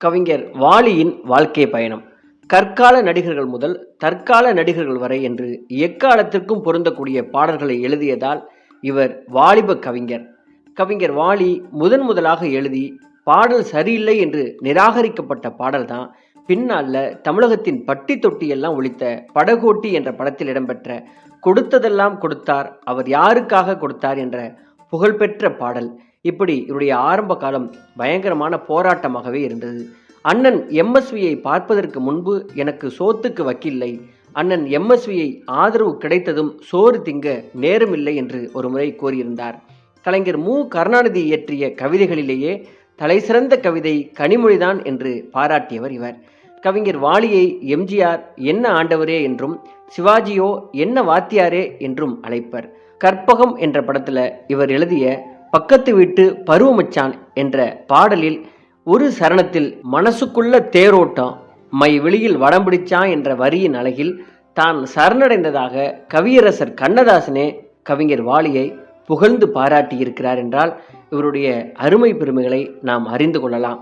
கவிஞர் வாலியின் வாழ்க்கை பயணம். கற்கால நடிகர்கள் முதல் தற்கால நடிகர்கள் வரை என்று எக்காலத்திற்கும் பொருந்தக்கூடிய பாடல்களை எழுதியதால் இவர் வாலிப கவிஞர். கவிஞர் வாலி முதன் முதலாக எழுதி பாடல் சரியில்லை என்று நிராகரிக்கப்பட்ட பாடல்தான் பின்னால தமிழகத்தின் பட்டி தொட்டியெல்லாம் ஒழித்த படகோட்டி என்ற படத்தில் இடம்பெற்ற கொடுத்ததெல்லாம் கொடுத்தார் அவர் யாருக்காக கொடுத்தார் என்ற புகழ்பெற்ற பாடல். இப்படி இவருடைய ஆரம்ப காலம் பயங்கரமான போராட்டமாகவே இருந்தது. அண்ணன் எம்எஸ்வியை பார்ப்பதற்கு முன்பு எனக்கு சோத்துக்கு வக்கில்லை. அண்ணன் எம்எஸ்வியை ஆதரவு கிடைத்ததும் சோறு திங்க நேரமில்லை என்று ஒரு முறை கூறியிருந்தார். கலைஞர் மு. கருணாநிதி இயற்றிய கவிதைகளிலேயே தலைசிறந்த கவிதை கனிமொழிதான் என்று பாராட்டியவர் இவர். கவிஞர் வாலியை எம்ஜிஆர் என்ன ஆண்டவரே என்றும் சிவாஜியோ என்ன வாத்தியாரே என்றும் அழைப்பர். கற்பகம் என்ற படத்தில் இவர் எழுதிய பக்கத்து வீட்டு பருவமச்சான் என்ற பாடலில் ஒரு சரணத்தில் மனசுக்குள்ள தேரோட்டம் மை வெளியில் வடம் பிடிச்சான் என்ற வரியின் அழகில் தான் சரணடைந்ததாக கவியரசர் கண்ணதாசனே கவிஞர் வாலியை புகழ்ந்து பாராட்டியிருக்கிறார் என்றால் இவருடைய அருமை பெருமைகளை நாம் அறிந்து கொள்ளலாம்.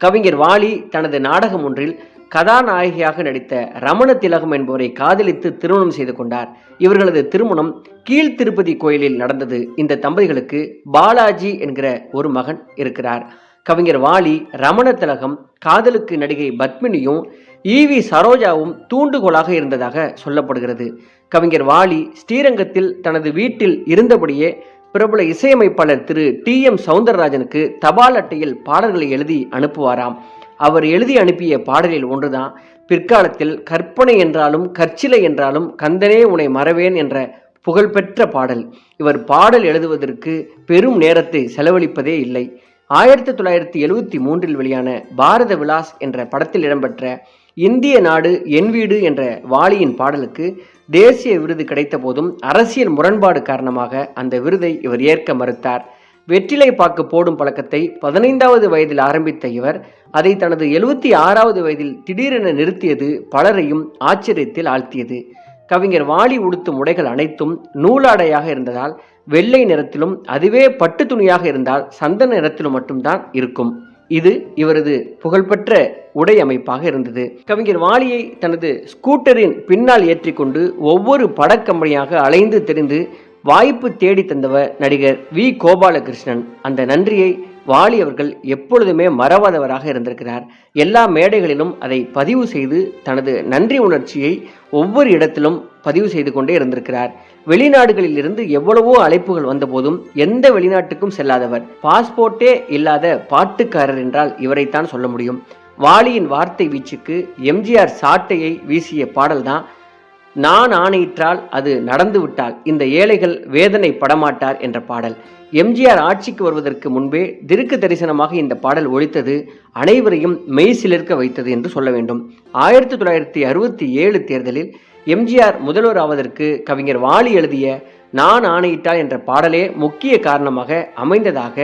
கவிஞர் வாலி தனது நாடகம் ஒன்றில் கதாநாயகியாக நடித்த ரமண திலகம் என்பவரை காதலித்து திருமணம் செய்து கொண்டார். இவர்களது திருமணம் கீழ் திருப்பதி கோயிலில் நடந்தது. இந்த தம்பதிகளுக்கு பாலாஜி என்கிற ஒரு மகன் இருக்கிறார். கவிஞர் வாலி ரமண திலகம் காதலுக்கு நடிகை பத்மினியும் ஈவி சரோஜாவும் தூண்டுகோலாக இருந்ததாக சொல்லப்படுகிறது. கவிஞர் வாலி ஸ்ரீரங்கத்தில் தனது வீட்டில் இருந்தபடியே பிரபல இசையமைப்பாளர் திரு டி எம் சவுந்தரராஜனுக்கு தபால் அட்டையில் பாடல்களை எழுதி அனுப்புவாராம். அவர் எழுதி அனுப்பிய பாடலில் ஒன்றுதான் பிற்காலத்தில் கற்பனை என்றாலும் கற்சிலை என்றாலும் கந்தனே உன்னை மறவேன் என்ற புகழ்பெற்ற பாடல். இவர் பாடல் எழுதுவதற்கு பெரும் நேரத்தை செலவழிப்பதே இல்லை. ஆயிரத்தி தொள்ளாயிரத்தி எழுவத்தி மூன்றில் வெளியான பாரத விலாஸ் என்ற படத்தில் இடம்பெற்ற இந்திய நாடு என் வீடு என்ற வாலியின் பாடலுக்கு தேசிய விருது கிடைத்த போதும் அரசியல் முரண்பாடு காரணமாக அந்த விருதை இவர் ஏற்க மறுத்தார். வெற்றிலை பாக்கு போடும் பழக்கத்தை பதினைந்தாவது வயதில் ஆரம்பித்த இவர் அதை தனது எழுபத்தி ஆறாவது வயதில் திடீரென நிறுத்தியது பலரையும் ஆச்சரியத்தில் ஆழ்த்தியது. கவிஞர் வாலி உடுத்தும் உடைகள் அனைத்தும் நூலாடையாக இருந்ததால் வெள்ளை நிறத்திலும் அதுவே பட்டு துணியாக இருந்தால் சந்தன நிறத்திலும் மட்டும்தான் இருக்கும். இது இவரது புகழ்பெற்ற உடை அமைப்பாக இருந்தது. கவிஞர் வாலியை தனது ஸ்கூட்டரின் பின்னால் ஏற்றிக்கொண்டு ஒவ்வொரு படக்கம்பனியாக அலைந்து தெரிந்து வாய்ப்பு தேடி தந்தவர் நடிகர் வி. கோபாலகிருஷ்ணன். அந்த நன்றியை வாலி அவர்கள் எப்பொழுதுமே மறவாதவராக இருந்திருக்கிறார். எல்லா மேடைகளிலும் அதை பதிவு செய்து தனது நன்றி உணர்ச்சியை ஒவ்வொரு இடத்திலும் பதிவு செய்து கொண்டே இருந்திருக்கிறார். வெளிநாடுகளில் இருந்து எவ்வளவோ அழைப்புகள் வந்தபோதும் எந்த வெளிநாட்டுக்கும் செல்லாதவர். பாஸ்போர்ட்டே இல்லாத பாட்டுக்காரர் என்றால் இவரைத்தான் சொல்ல முடியும். வாலியின் வார்த்தை வீச்சுக்கு எம்ஜிஆர் சாட்டையை வீசிய பாடல்தான் நான் ஆணையிற்றால் அது நடந்துவிட்டால் இந்த ஏழைகள் வேதனை படமாட்டார் என்ற பாடல். எம்ஜிஆர் ஆட்சிக்கு வருவதற்கு முன்பே திருக்கு தரிசனமாக இந்த பாடல் ஒழித்தது அனைவரையும் மெய் சிலிர்க்க வைத்தது என்று சொல்ல வேண்டும். ஆயிரத்தி தொள்ளாயிரத்தி அறுபத்தி ஏழு தேர்தலில் எம்ஜிஆர் முதல்வர் ஆவதற்கு கவிஞர் வாலி எழுதிய நான் ஆணையிட்டால் என்ற பாடலே முக்கிய காரணமாக அமைந்ததாக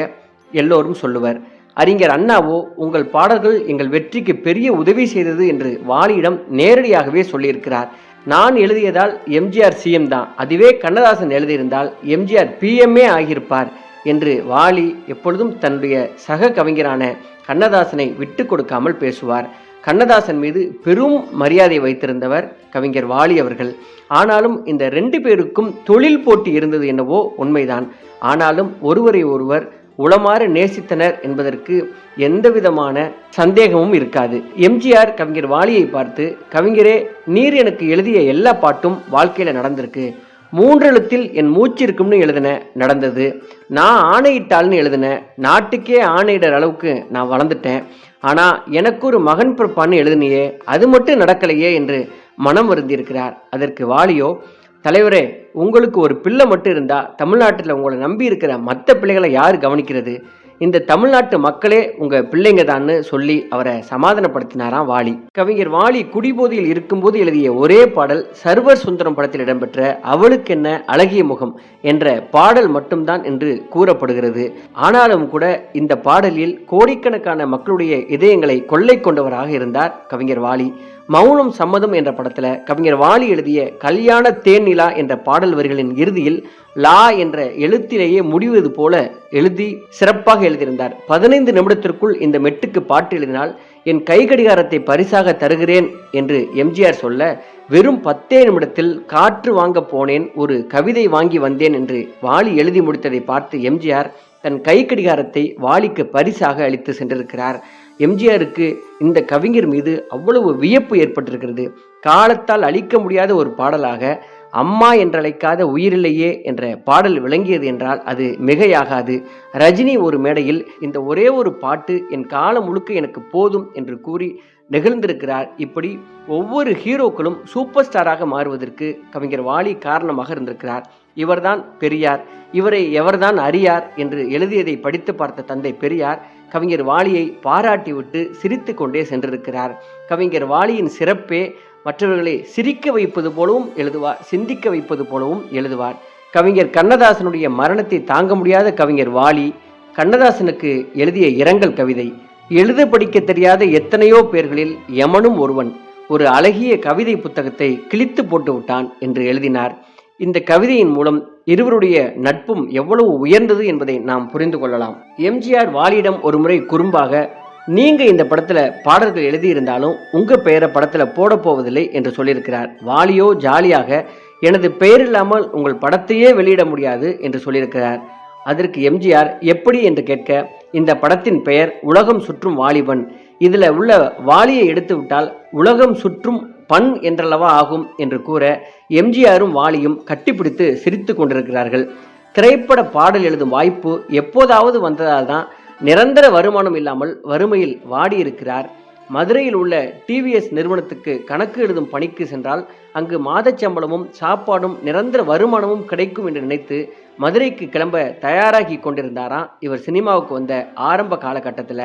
எல்லோரும் சொல்லுவர். அறிஞர் அண்ணாவோ உங்கள் பாடல்கள் எங்கள் வெற்றிக்கு பெரிய உதவி செய்தது என்று வாலியிடம் நேரடியாகவே சொல்லியிருக்கிறார். நான் எழுதியதால் எம்ஜிஆர் சிஎம் தான். அதுவே கண்ணதாசன் எழுதியிருந்தால் எம்ஜிஆர் பிஎம்ஏ ஆகியிருப்பார் என்று வாலி எப்பொழுதும் தன்னுடைய சக கவிஞரான கண்ணதாசனை விட்டு கொடுக்காமல் பேசுவார். கண்ணதாசன் மீது பெரும் மரியாதை வைத்திருந்தவர் கவிஞர் வாலி அவர்கள். ஆனாலும் இந்த ரெண்டு பேருக்கும் தொழில் போட்டி இருந்தது என்னவோ உண்மைதான். ஆனாலும் ஒருவரை ஒருவர் உளமாறு நேசித்தனர் என்பதற்கு எந்தவிதமான சந்தேகமும் இருக்காது. எம்ஜிஆர் கவிஞர் வாலியை பார்த்து கவிஞரே நீர் எனக்கு எழுதிய எல்லா பாட்டும் வாழ்க்கையில நடந்திருக்கு. மூன்றெழுத்தில் என் மூச்சு இருக்கும்னு எழுதின நடந்தது. நான் ஆணையிட்டால்னு எழுதின நாட்டுக்கே ஆணையிடற அளவுக்கு நான் வளர்ந்துட்டேன். ஆனால் எனக்கு ஒரு மகன் பிறப்பான்னு எழுதினியே அது மட்டும் நடக்கலையே என்று மனம் வருந்தியிருக்கிறார். அதற்கு வாலியோ தலைவரே உங்களுக்கு ஒரு பிள்ளை மட்டும் இருந்தா தமிழ்நாட்டில் உங்களை நம்பி இருக்கிற மற்ற பிள்ளைகளை யார் கவனிக்கிறது? இந்த தமிழ்நாட்டு மக்களே உங்க பிள்ளைங்க தான்னு சொல்லி அவரை சமாதானப்படுத்தினாராம் வாலி. கவிஞர் வாலி குடிபோதையில் இருக்கும்போது எழுதிய ஒரே பாடல் சர்வர் சுந்தரம் படத்தில் இடம்பெற்ற அவளுக்கென்ன அழகிய முகம் என்ற பாடல் மட்டும்தான் என்று கூறப்படுகிறது. ஆனாலும் கூட இந்த பாடலில் கோடிக்கணக்கான மக்களுடைய இதயங்களை கொள்ளை கொண்டவராக இருந்தார் கவிஞர் வாலி. மௌனம் சம்மதம் என்ற படத்துல கவிஞர் வாலி எழுதிய கல்யாண தேன்நிலா என்ற பாடல் வரிகளின் இறுதியில் லா என்ற எழுத்திலேயே முடிவது போல எழுதி சிறப்பாக எழுதியிருந்தார். பதினைந்து நிமிடத்திற்குள் இந்த மெட்டுக்கு பாட்டு எழுதினால் என் கை கடிகாரத்தை பரிசாக தருகிறேன் என்று எம்ஜிஆர் சொல்ல வெறும் பத்தே நிமிடத்தில் காற்று வாங்க போனேன் ஒரு கவிதை வாங்கி வந்தேன் என்று வாலி எழுதி முடித்ததை பார்த்து எம்ஜிஆர் தன் கை கடிகாரத்தை வாலிக்கு பரிசாக அளித்து சென்றிருக்கிறார். எம்ஜிஆருக்கு இந்த கவிஞர் மீது அவ்வளவு வியப்பு ஏற்பட்டிருக்கிறது. காலத்தால் அழிக்க முடியாத ஒரு பாடலாக அம்மா என்றழைக்காத உயிரில்லையே என்ற பாடல் விளங்கியது என்றால் அது மிகையாகாது. ரஜினி ஒரு மேடையில் இந்த ஒரே ஒரு பாட்டு என் காலம் முழுக்க எனக்கு போதும் என்று கூறி நெகிழ்ந்திருக்கிறார். இப்படி ஒவ்வொரு ஹீரோக்களும் சூப்பர் ஸ்டாராக மாறுவதற்கு கவிஞர் வாலி காரணமாக இருந்திருக்கிறார். இவர்தான் பெரியார். இவரை எவர்தான் அறியார் என்று எழுதியதை படித்து பார்த்த தந்தை பெரியார் கவிஞர் வாலியை பாராட்டிவிட்டு சிரித்து கொண்டே சென்றிருக்கிறார். கவிஞர் வாலியின் சிறப்பே மற்றவர்களை சிரிக்க வைப்பது போலவும் எழுதுவார் சிந்திக்க வைப்பது போலவும் எழுதுவார். கவிஞர் கண்ணதாசனுடைய மரணத்தை தாங்க முடியாத கவிஞர் வாலி கண்ணதாசனுக்கு எழுதிய இரங்கல் கவிதை எழுத படிக்க தெரியாத எத்தனையோ பேர்களில் யமனும் ஒருவன் ஒரு அழகிய கவிதை புத்தகத்தை கிழித்து போட்டு விட்டான் என்று எழுதினார். இந்த கவிதையின் மூலம் இருவருடைய நட்பும் எவ்வளவு உயர்ந்தது என்பதை நாம் புரிந்து கொள்ளலாம். எம்ஜிஆர் வாலியிடம் ஒருமுறை குறும்பாக நீங்க இந்த படத்துல பாடல்கள் எழுதியிருந்தாலும் உங்க பெயரை படத்துல போட போவதில்லை என்று சொல்லியிருக்கிறார். வாலியோ ஜாலியாக எனது பெயர் இல்லாமல் உங்கள் படத்தையே வெளியிட முடியாது என்று சொல்லியிருக்கிறார். அதற்கு எம்ஜிஆர் எப்படி? என்று கேட்க இந்த படத்தின் பெயர் உலகம் சுற்றும் வாலிபன். இதுல உள்ள வாலியை எடுத்து விட்டால் உலகம் சுற்றும் பண் என்றளவா ஆகும் என்று கூற எம்ஜிஆரும் வாலியும் கட்டிப்பிடித்து சிரித்து கொண்டிருக்கிறார்கள். திரைப்பட பாடல் எழுதும் வாய்ப்பு எப்போதாவது வந்ததால் தான் நிரந்தர வருமானம் இல்லாமல் வறுமையில் வாடியிருக்கிறார். மதுரையில் உள்ள டிவிஎஸ் நிறுவனத்துக்கு கணக்கு எழுதும் பணிக்கு சென்றால் அங்கு மாதச் சம்பளமும் சாப்பாடும் நிரந்தர வருமானமும் கிடைக்கும் என்று நினைத்து மதுரைக்கு கிளம்ப தயாராகி கொண்டிருந்தாராம் இவர் சினிமாவுக்கு வந்த ஆரம்ப காலகட்டத்தில்.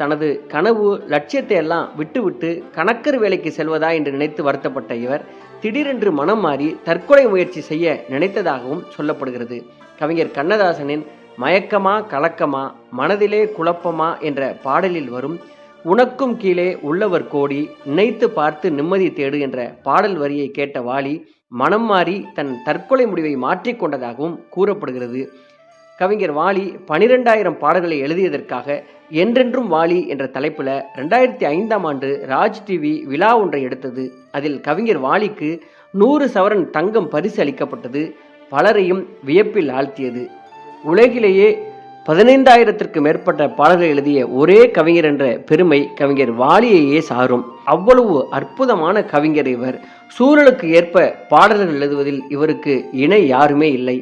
தனது கனவு லட்சியத்தை எல்லாம் விட்டுவிட்டு கணக்கர் வேலைக்கு செல்வதா என்று நினைத்து வருத்தப்பட்ட இவர் திடீரென்று மனம் மாறி தற்கொலை முயற்சி செய்ய நினைத்ததாகவும் சொல்லப்படுகிறது. கவிஞர் கண்ணதாசனின் மயக்கமா கலக்கமா மனதிலே குழப்பமா என்ற பாடலில் வரும் உனக்கும் கீழே உள்ளவர் கோடி நினைத்து பார்த்து நிம்மதி தேடு என்ற பாடல் வரியை கேட்ட வாலி மனம் மாறி தன் தற்கொலை முடிவை மாற்றிக்கொண்டதாகவும் கூறப்படுகிறது. கவிஞர் வாலி பனிரெண்டாயிரம் பாடல்களை எழுதியதற்காக என்றென்றும் வாலி என்ற தலைப்பில் ரெண்டாயிரத்தி ஐந்தாம் ஆண்டு ராஜ் டிவி விழா ஒன்றை எடுத்தது. அதில் கவிஞர் வாலிக்கு நூறு சவரன் தங்கம் பரிசு அளிக்கப்பட்டது. பலரையும் வியப்பில் ஆழ்த்தியது. உலகிலேயே பதினைந்தாயிரத்திற்கு மேற்பட்ட பாடல்கள் எழுதிய ஒரே கவிஞர் என்ற பெருமை கவிஞர் வாலியையே சாரும். அவ்வளவு அற்புதமான கவிஞர் இவர். சூழலுக்கு ஏற்ப பாடல்கள் எழுதுவதில் இவருக்கு இணை யாருமே இல்லை.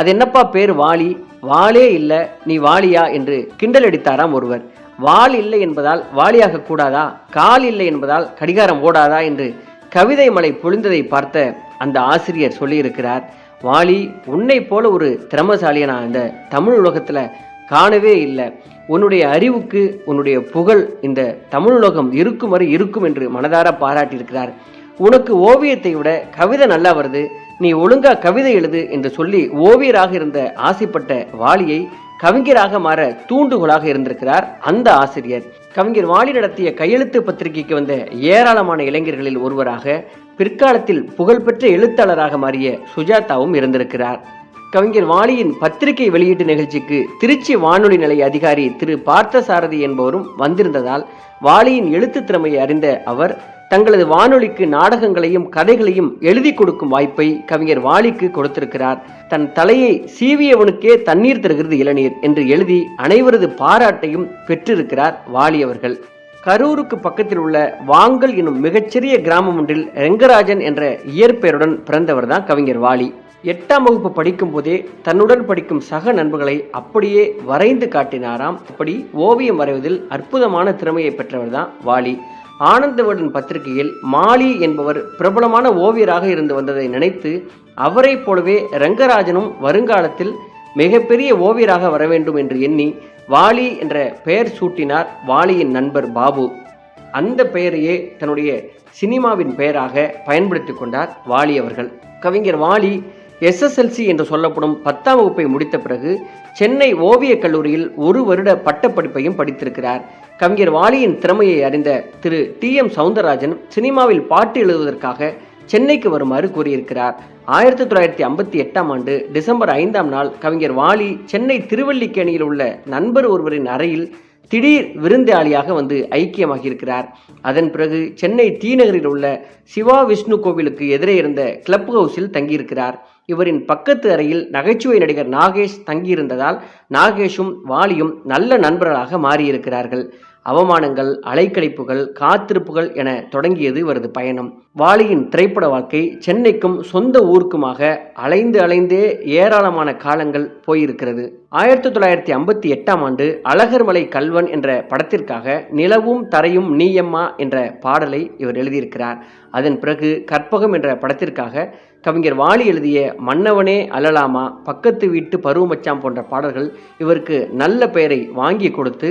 அது என்னப்பா பேர் வாலி வாளே இல்லை நீ வாலியா என்று கிண்டல் அடித்தாராம் ஒருவர். வால் இல்லை என்பதால் வாலியாக கூடாதா? கால் இல்லை என்பதால் கடிகாரம் ஓடாதா? என்று கவிதை மலை பொழிந்ததை பார்த்த அந்த ஆசிரியர் சொல்லியிருக்கிறார் வாலி உன்னை போல ஒரு திறமசாலியை நான் இந்த தமிழ் உலகத்தில் காணவே இல்லை. உன்னுடைய அறிவுக்கு உன்னுடைய புகழ் இந்த தமிழ் உலகம் இருக்கும் வரை இருக்கும் என்று மனதார பாராட்டியிருக்கிறார். உனக்கு ஓவியத்தை விட கவிதை நல்லா வருது. நீ ஒழுங்கா கவிதை எழுது என்று சொல்லி ஓவியராக இருந்த ஆசைப்பட்ட வாலியை கவிஞராக மாற தூண்டுகோலாக இருந்திருக்கிறார் அந்த ஆசிரியர். கவிஞர் வாலி நடத்திய கையெழுத்து பத்திரிகைக்கு வந்த ஏராளமான இளைஞர்களில் ஒருவராக பிற்காலத்தில் புகழ்பெற்ற எழுத்தாளராக மாறிய சுஜாதாவும் இருந்திருக்கிறார். கவிஞர் வாலியின் பத்திரிகை வெளியீட்டு நிகழ்ச்சிக்கு திருச்சி வானொலி நிலைய அதிகாரி திரு பார்த்தசாரதி என்பவரும் வந்திருந்ததால் வாலியின் எழுத்து திறமையை அறிந்த அவர் தங்களது வானொலிக்கு நாடகங்களையும் கதைகளையும் எழுதி கொடுக்கும் வாய்ப்பை கவிஞர் வாலிக்கு கொடுத்திருக்கிறார். தன் தலையை சீவியவனுக்கே தண்ணீர் தருகிறது இளநீர் என்று எழுதி அனைவரது பாராட்டையும் பெற்றிருக்கிறார் வாலி அவர்கள். கரூருக்கு பக்கத்தில் உள்ள வாங்கல் எனும் மிகச்சிறிய கிராமம் ஒன்றில் ரெங்கராஜன் என்ற இயற்பெயருடன் பிறந்தவர் தான் கவிஞர் வாலி எட்டாம் வகுப்பு படிக்கும் போதே தன்னுடன் படிக்கும் சக நண்பர்களை அப்படியே வரைந்து காட்டினாராம். அப்படி ஓவியம் வரைவதில் அற்புதமான திறமையை பெற்றவர் தான் வாலி. ஆனந்தவர்டன் பத்திரிகையில் மாலி என்பவர் பிரபலமான ஓவியராக இருந்து வந்ததை நினைத்து அவரைப் போலவே ரங்கராஜனும் வருங்காலத்தில் மிகப்பெரிய ஓவியராக வர வேண்டும் என்று எண்ணி வாலி என்ற பெயர் சூட்டினார் வாலியின் நண்பர் பாபு. அந்த பெயரையே தன்னுடைய சினிமாவின் பெயராக பயன்படுத்தி கொண்டார் வாலி அவர்கள். கவிஞர் வாலி எஸ்எஸ்எல்சி என்று சொல்லப்படும் பத்தாம் வகுப்பை முடித்த பிறகு சென்னை ஓவியக் கல்லூரியில் ஒரு வருட பட்டப்படிப்பையும் படித்திருக்கிறார். கவிஞர் வாலியின் திறமையை அறிந்த திரு டி எம் சவுந்தரராஜன் சினிமாவில் பாட்டு எழுதுவதற்காக சென்னைக்கு வருமாறு கூறியிருக்கிறார். ஆயிரத்தி தொள்ளாயிரத்தி ஐம்பத்தி எட்டாம் ஆண்டு டிசம்பர் ஐந்தாம் நாள் கவிஞர் வாலி சென்னை திருவல்லிக்கேணியில் உள்ள நண்பர் ஒருவரின் அறையில் திடீர் விருந்தாளியாக வந்து ஐக்கியமாகியிருக்கிறார். அதன் பிறகு சென்னை தீநகரில் உள்ள சிவா விஷ்ணு கோவிலுக்கு எதிரே இருந்த கிளப் ஹவுஸில் தங்கியிருக்கிறார். இவரின் பக்கத்து அறையில் நகைச்சுவை நடிகர் நாகேஷ் தங்கியிருந்ததால் நாகேஷும் வாலியும் நல்ல நண்பர்களாக மாறியிருக்கிறார்கள். அவமானங்கள் அலைக்கழிப்புகள் காத்திருப்புகள் என தொடங்கியது இவரது பயணம். வாலியின் திரைப்பட வாழ்க்கை சென்னைக்கும் சொந்த ஊருக்குமாக அலைந்து அலைந்தே ஏராளமான காலங்கள் போயிருக்கிறது. ஆயிரத்தி தொள்ளாயிரத்தி ஐம்பத்தி எட்டாம் ஆண்டு அழகர்மலை கல்வன் என்ற படத்திற்காக நிலவும் தரையும் நீயம்மா என்ற பாடலை இவர் எழுதியிருக்கிறார். அதன் பிறகு கற்பகம் என்ற படத்திற்காக கவிஞர் வாலி எழுதிய மன்னவனே அழலாமா பக்கத்து வீட்டு பருவமச்சாம் போன்ற பாடல்கள் இவருக்கு நல்ல பெயரை வாங்கி கொடுத்து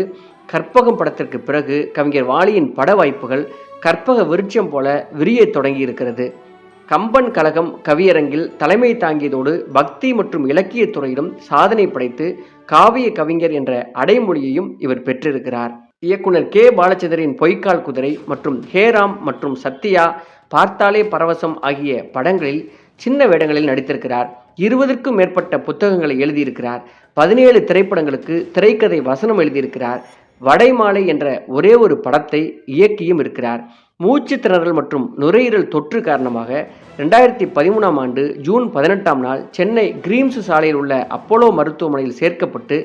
கற்பகம் படத்திற்கு பிறகு கவிஞர் வாலியின் பட வாய்ப்புகள் கற்பக விருட்சம் போல விரிய தொடங்கி இருக்கிறது. கம்பன் கழகம் கவியரங்கில் தலைமை தாங்கியதோடு பக்தி மற்றும் இலக்கியத் துறையிலும் சாதனை படைத்து காவிய கவிஞர் என்ற அடைமொழியையும் இவர் பெற்றிருக்கிறார். இயக்குனர் கே. பாலச்சந்திரின் பொய்க்கால் குதிரை மற்றும் ஹேராம் மற்றும் சத்யா பார்த்தாலே பரவசம் ஆகிய படங்களில் சின்ன வேடங்களில் நடித்திருக்கிறார். இருபதுக்கும் மேற்பட்ட புத்தகங்களை எழுதியிருக்கிறார். பதினேழு திரைப்படங்களுக்கு திரைக்கதை வசனம் எழுதியிருக்கிறார். வடைமாலை என்ற ஒரே ஒரு படத்தை இயக்கியும் இருக்கிறார். மூச்சு திணறல் மற்றும் நுரையீரல் தொற்று காரணமாக ரெண்டாயிரத்தி பதிமூணாம் ஆண்டு ஜூன் பதினெட்டாம் நாள் சென்னை கிரீம்ஸ் சாலையில் உள்ள அப்போலோ மருத்துவமனையில் சேர்க்கப்பட்டு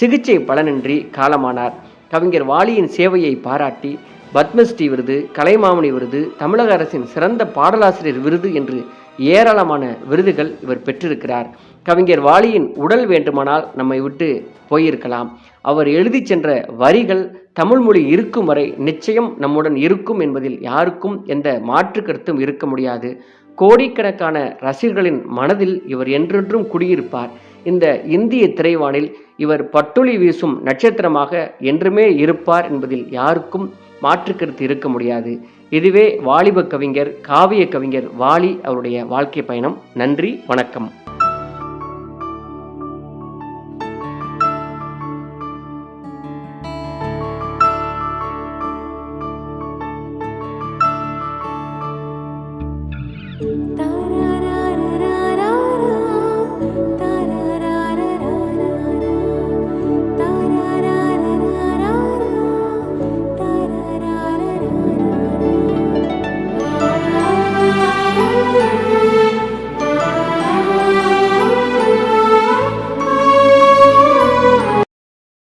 சிகிச்சை பலனின்றி காலமானார். கவிஞர் வாலியின் சேவையை பாராட்டி பத்மஸ்ரீ விருது கலைமாமணி விருது தமிழக அரசின் சிறந்த பாடலாசிரியர் விருது என்று ஏராளமான விருதுகள் இவர் பெற்றிருக்கிறார். கவிஞர் வாலியின் உடல் வேண்டுமானால் நம்மை விட்டு போயிருக்கலாம். அவர் எழுதி சென்ற வரிகள் தமிழ் மொழி இருக்கும் வரை நிச்சயம் நம்முடன் இருக்கும் என்பதில் யாருக்கும் எந்த மாற்று கருத்தும் இருக்க முடியாது. கோடிக்கணக்கான ரசிகர்களின் மனதில் இவர் என்றென்றும் குடியிருப்பார். இந்த இந்திய திரைவானில் இவர் பட்டொளி வீசும் நட்சத்திரமாக என்றுமே இருப்பார் என்பதில் யாருக்கும் மாற்றுக்கருத்து இருக்க முடியாது. இதுவே வாலிப கவிஞர் காவிய கவிஞர் வாலி அவருடைய வாழ்க்கை பயணம். நன்றி வணக்கம். Thank